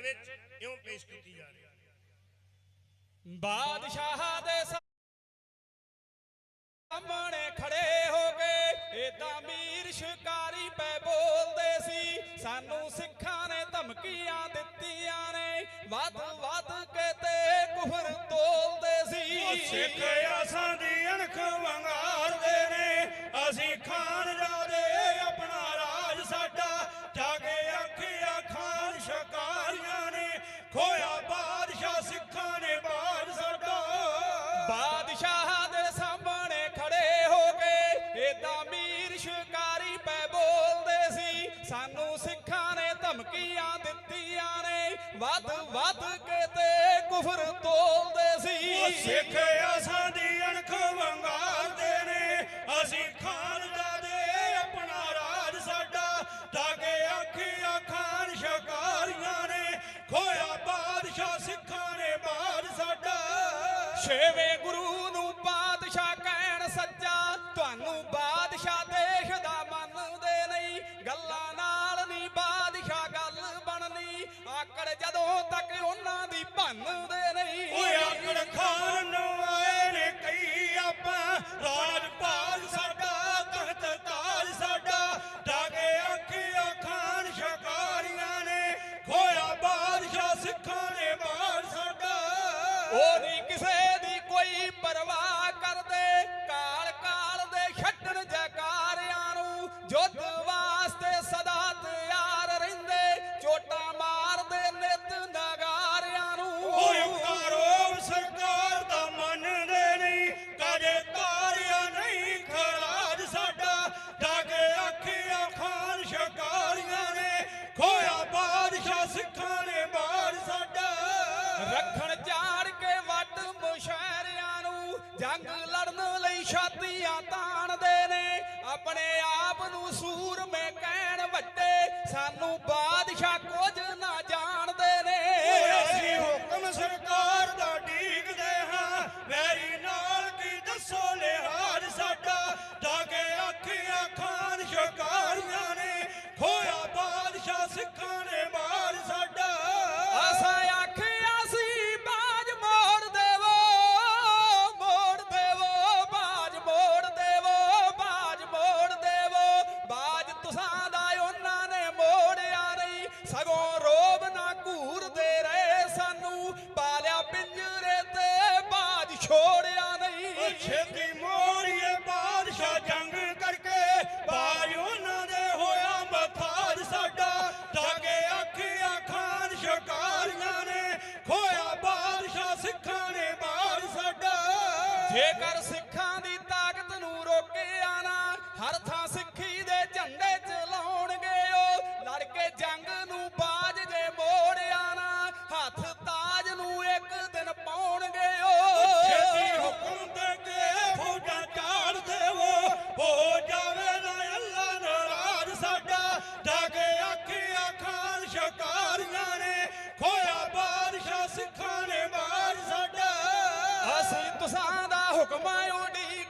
ਇਹਨਾਂ ਵਿੱਚ ਇਉਂ ਪੇਸ਼ ਕੀਤੀ ਜਾ ਰਹੀ ਬਾਦਸ਼ਾਹ ਦੇ ਸਾਹਮਣੇ ਖੜੇ ਹੋ ਕੇ ਇਦਾਂ ਮੀਰ ਸ਼ਿਕਾਰੀ ਪੈ ਬੋਲਦੇ ਸੀ, ਸਾਨੂੰ ਸਿੱਖਾਂ ਨੇ ਧਮਕੀਆਂ ਬਾਦਸ਼ਾਹ ਦੇ ਸਾਹਮਣੇ ਖੜੇ ਹੋ ਕੇ ਏਦਾਂ ਮੀਰ ਸ਼ਿਕਾਰੀ ਪੈ ਬੋਲਦੇ ਸੀ। ਸਾਨੂੰ ਸਿੱਖਾਂ ਨੇ ਧਮਕੀਆਂ ਦਿੱਤੀਆਂ ਨੇ। ਵੱਧ ਵੱਧ ਕੇ ਤੇ ਕੁਫਰ ਤੋਲਦੇ ਸੀ। ਉਹ ਸਿੱਖ ਆ ਸਾਡੀ ਅਣਖ ਵੰਗਾਰਦੇ ਨੇ। ਅਸੀਂ ਖਾਲਦਾ ਦੇ ਛੇਵੇਂ ਗੁਰੂ ਜੰਗ ਲੜਨ ਲਈ ਛਾਤੀਆਂ ਤਾਣਦੇ ਨੇ। ਆਪਣੇ ਆਪ ਨੂੰ ਸੂਰਮੇ ਕਹਿਣ ਵੱਡੇ ਸਾਨੂੰ ਬਾਦਸ਼ਾਹ ਕੁਝ ਨਾ ਛੋੜਿਆ ਨਹੀਂ। ਛੇਤੀ ਮੋੜੀਏ ਬਾਦਸ਼ਾਹ ਜੰਗ ਕਰਕੇ ਭਾਈ ਉਹਨਾਂ ਦੇ ਹੋਇਆ ਬਥਾਰ ਸਾਡਾ। ਜਾਗੇ ਅੱਖਾਂ ਖਾਨ ਸ਼ਿਕਾਰੀਆਂ ਨੇ ਖੋਇਆ ਬਾਦਸ਼ਾਹ ਸਿੱਖਾਂ ਨੇ ਬਾਦ ਸਾਡਾ। ਜੇਕਰ ਸਿੱਖਾਂ ਦੀ ਤੁਸਾਂ ਦਾ ਹੁਕਮ ਓਡੀ